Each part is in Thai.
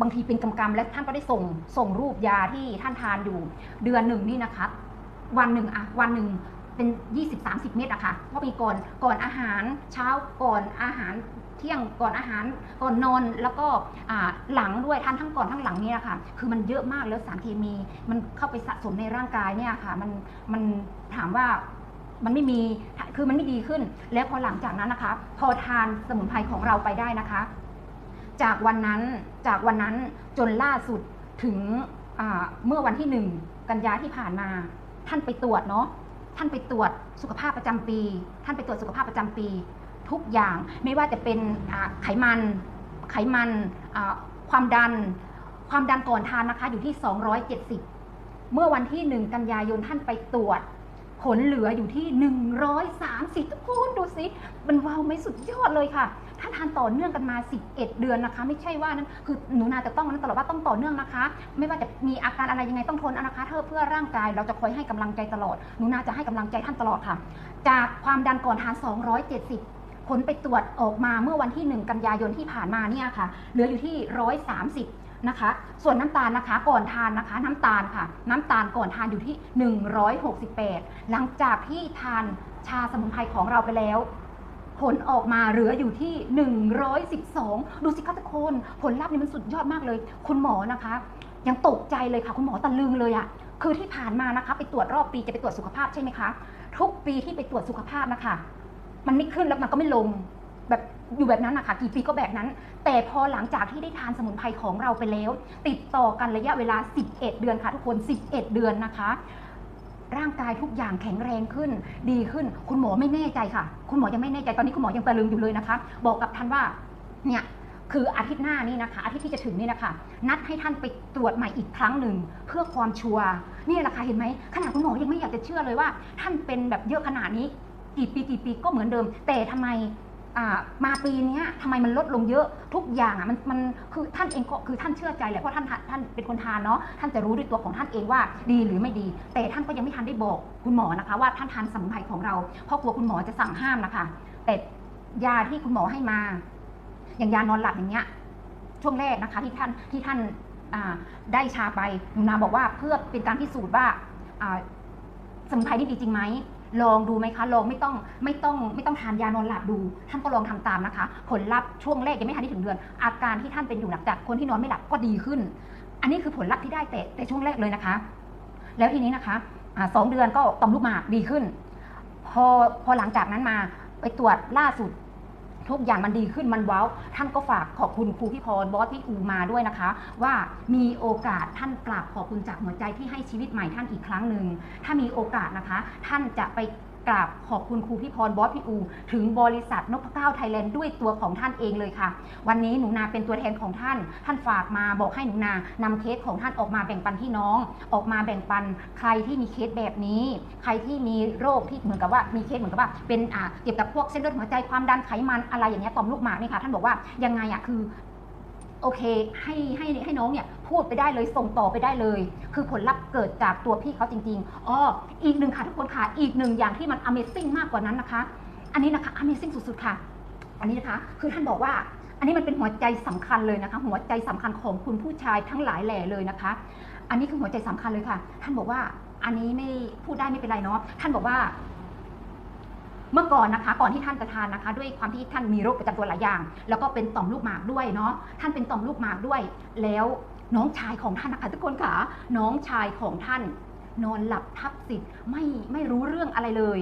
บางทีเป็นกำกำและท่านก็ได้ส่งส่งรูปยาที่ท่านทานอยู่ เดือนหนึ่งนี่นะคะ วันหนึ่งอะวันหนึ่งเป็น 20-30 เม็ดอะค่ะเพราะมีก่อนก่อนอาหารเช้าก่อนอาหารเที่ยงก่อนอาหารก่อนนอนแล้วก็หลังด้วยท่านทั้งก่อนทั้งหลังเนี่ยค่ะ คือมันเยอะมากแล้วสารเคมี มันเข้าไปสะสมในร่างกายเนี่ยค่ะ มันมันถามว่ามันไม่มีคือมันไม่ดีขึ้น แล้วพอหลังจากนั้นนะคะ พอทานสมุนไพรของเราไปได้นะคะ จากวันนั้นจากวันนั้นจนล่าสุดถึงเมื่อวันที่หนึ่งกันยาที่ผ่านมา ท่านไปตรวจเนาะท่านไปตรวจสุขภาพประจำปี ท่านไปตรวจสุขภาพประจำปี ทุกอย่างไม่ว่าจะเป็นไขมัน ไขมันความดัน ความดันก่อนทานนะคะอยู่ที่ 270 เมื่อวันที่1กันยายนท่านไปตรวจผลเหลืออยู่ที่ 130ทุกคนดูสิมันว้าวไม่สุดยอดเลยค่ะ ทานต่อเนื่องกันมา 11 เดือนนะคะ ไม่ใช่ว่านั้นคือหนูนาจะต้องนั้นตลอดว่าต้องต่อเนื่องนะคะ ไม่ว่าจะมีอาการอะไรยังไงต้องทนนะคะเธอเพื่อร่างกายเราจะคอยให้กำลังใจตลอดหนูนาจะให้กำลังใจท่านตลอดค่ะ จากความดันก่อนทาน 270ผลไปตรวจออกมาเมื่อวันที่ 1 กันยายนที่ผ่านมาเนี่ยค่ะ เหลืออยู่ที่ 130 นะคะ ส่วนน้ำตาลนะคะ ก่อนทานนะคะ น้ำตาลค่ะ น้ำตาลก่อนทานอยู่ที่ 168 หลังจากที่ทานชาสมุนไพรของเราไปแล้ว ผลออกมาเหลืออยู่ที่ 112 ดูสิคะทุกคน ผลลัพธ์นี่มันสุดยอดมากเลย คุณหมอนะคะ ยังตกใจเลยค่ะ คุณหมอตะลึงเลยอะคือที่ผ่านมานะคะ ไปตรวจรอบปีจะไปตรวจสุขภาพใช่ไหมคะ ทุกปีที่ไปตรวจสุขภาพนะคะ มันไม่ขึ้นแล้วมันก็ไม่ลงแบบอยู่แบบนั้นนะคะกี่ปีก็แบบนั้น แต่พอหลังจากที่ได้ทานสมุนไพรของเราไปแล้ว ติดต่อกันระยะเวลา 11 เดือนค่ะ ทุกคน 11 เดือนนะคะ ร่างกายทุกอย่างแข็งแรงขึ้น ดีขึ้น คุณหมอไม่แน่ใจค่ะ คุณหมอยังไม่แน่ใจตอนนี้คุณหมอยังตะลึงอยู่เลยนะคะ บอกกับท่านว่าเนี่ยคืออาทิตย์หน้านี่นะคะ อาทิตย์ที่จะถึงนี่นะคะ นัดให้ท่านไปตรวจใหม่อีกครั้งหนึ่งเพื่อความชัวร์นี่แหละค่ะเห็นไหมขนาดคุณหมอยังไม่อยากจะเชื่อเลยว่า ท่านเป็นแบบเยอะขนาดนี้กี่ปีกี่ปีก็เหมือนเดิม แต่ทำไม มาปีนี้ทำไมมันลดลงเยอะทุกอย่างอะมันมันคือท่านเองก็คือท่านเชื่อใจแหละเพราะท่านท่านเป็นคนทานเนาะท่านจะรู้ด้วยตัวของท่านเองว่าดีหรือไม่ดี แต่ท่านก็ยังไม่ทันได้บอกคุณหมอนะคะ ว่าท่านทานสมุนไพรของเราเพราะกลัวคุณหมอจะสั่งห้ามนะคะแต่ยาที่คุณหมอให้มา อย่างยานอนหลับอย่างเงี้ยช่วงแรกนะคะที่ท่านที่ท่านได้ชาไปหนูนาบอกว่าเพื่อเป็นการพิสูจน์ว่าสมุนไพรนี่ดีจริงไหม ลองดูไหมคะ ลองไม่ต้องไม่ต้องไม่ต้องทานยานอนหลับดู ท่านก็ลองทำตามนะคะ ผลลัพธ์ช่วงแรกยังไม่ทันได้ถึงเดือน อาการที่ท่านเป็นอยู่หลังจากคนที่นอนไม่หลับก็ดีขึ้น อันนี้คือผลลัพธ์ที่ได้แต่แต่ช่วงแรกเลยนะคะ แล้วทีนี้นะคะสองเดือนก็ต่อมลูกหมากดีขึ้น พอพอหลังจากนั้นมาไปตรวจล่าสุด ทุกอย่างมันดีขึ้นมันว้าวท่านก็ฝากขอบคุณครูพี่พรบอสพี่อูมาด้วยนะคะ ว่ามีโอกาสท่านกราบขอบคุณจากหัวใจที่ให้ชีวิตใหม่ท่านอีกครั้งหนึ่งถ้ามีโอกาสนะคะ ท่านจะไป กราบขอบคุณครูพี่พรบอสพี่อู ถึงบริษัทนพเก้าไทยแลนด์ด้วยตัวของท่านเองเลยค่ะ วันนี้หนูนาเป็นตัวแทนของท่าน ท่านฝากมาบอกให้หนูนานำเคสของท่านออกมาแบ่งปันพี่น้อง ออกมาแบ่งปันใครที่มีเคสแบบนี้ ใครที่มีโรคที่เหมือนกับว่ามีเคสเหมือนกับว่าเป็นอ่าเกี่ยวกับพวกเส้นเลือดหัวใจความดันไขมันอะไรอย่างเงี้ยต่อมลูกหมากนี่ค่ะท่านบอกว่ายังไงอะคือ โอเคให้ให้ให้น้องเนี่ยพูดไปได้เลยส่งต่อไปได้เลย คือผลลัพธ์เกิดจากตัวพี่เขาจริงๆอ๋ออีกหนึ่งค่ะทุกคนค่ะอีกหนึ่งอย่างที่มัน Amazing มากกว่านั้นนะคะ อันนี้นะคะ Amazing สุดๆค่ะ อันนี้นะคะ คือท่านบอกว่า อันนี้มันเป็นหัวใจสำคัญเลยนะคะ หัวใจสำคัญของคุณผู้ชายทั้งหลายแหล่เลยนะคะ อันนี้คือหัวใจสำคัญเลยค่ะ ท่านบอกว่าอันนี้ไม่พูดได้ไม่เป็นไรเนาะท่านบอกว่า เมื่อก่อนนะคะ ก่อนที่ท่านจะทานนะคะ ด้วยความที่ท่านมีโรคประจำตัวหลายอย่าง แล้วก็เป็นต่อมลูกหมากด้วยเนาะท่านเป็นต่อมลูกหมากด้วย แล้วน้องชายของท่านนะคะทุกคนค่ะน้องชายของท่าน นอนหลับทับสิทธิ์ไม่ไม่รู้เรื่องอะไรเลย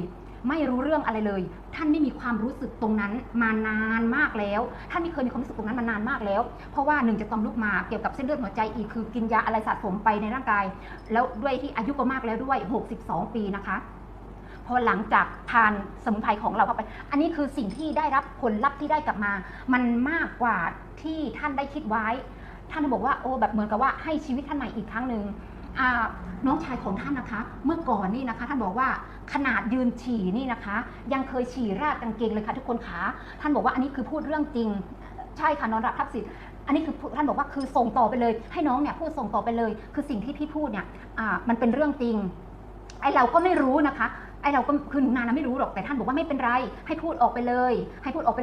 ไม่รู้เรื่องอะไรเลย ท่านไม่มีความรู้สึกตรงนั้นมานานมากแล้ว ท่านไม่เคยมีความรู้สึกตรงนั้นมานานมากแล้ว เพราะว่าหนึ่งจะต่อมลูกหมากเกี่ยวกับเส้นเลือดหัวใจอีกคือกินยาอะไรสะสมไปในร่างกาย แล้วด้วยที่อายุก็มากแล้วด้วย 62 ปีนะคะ พอหลังจากทานสมุนไพรของเราเข้าไป อันนี้คือสิ่งที่ได้รับผลลัพธ์ที่ได้กลับมา มันมากกว่าที่ท่านได้คิดไว้ ท่านบอกว่าโอ้แบบเหมือนกับว่าให้ชีวิตท่านใหม่อีกครั้งหนึ่งน้องชายของท่านนะคะ เมื่อก่อนนี่นะคะ ท่านบอกว่าขนาดยืนฉี่นี่นะคะ ยังเคยฉี่ราดกางเกงเลยค่ะทุกคนขาท่านบอกว่าอันนี้คือพูดเรื่องจริง ใช่ค่ะนอนรับทับสิทธิ์อันนี้คือท่านบอกว่าคือส่งต่อไปเลย ให้น้องเนี่ยพูดส่งต่อไปเลย คือสิ่งที่พี่พูดเนี่ยมันเป็นเรื่องจริงไอเราก็ไม่รู้นะคะ ไอเราก็คือหนูนานะไม่รู้หรอกแต่ท่านบอกว่าไม่เป็นไร ให้พูดออกไปเลย ให้พูดออกไป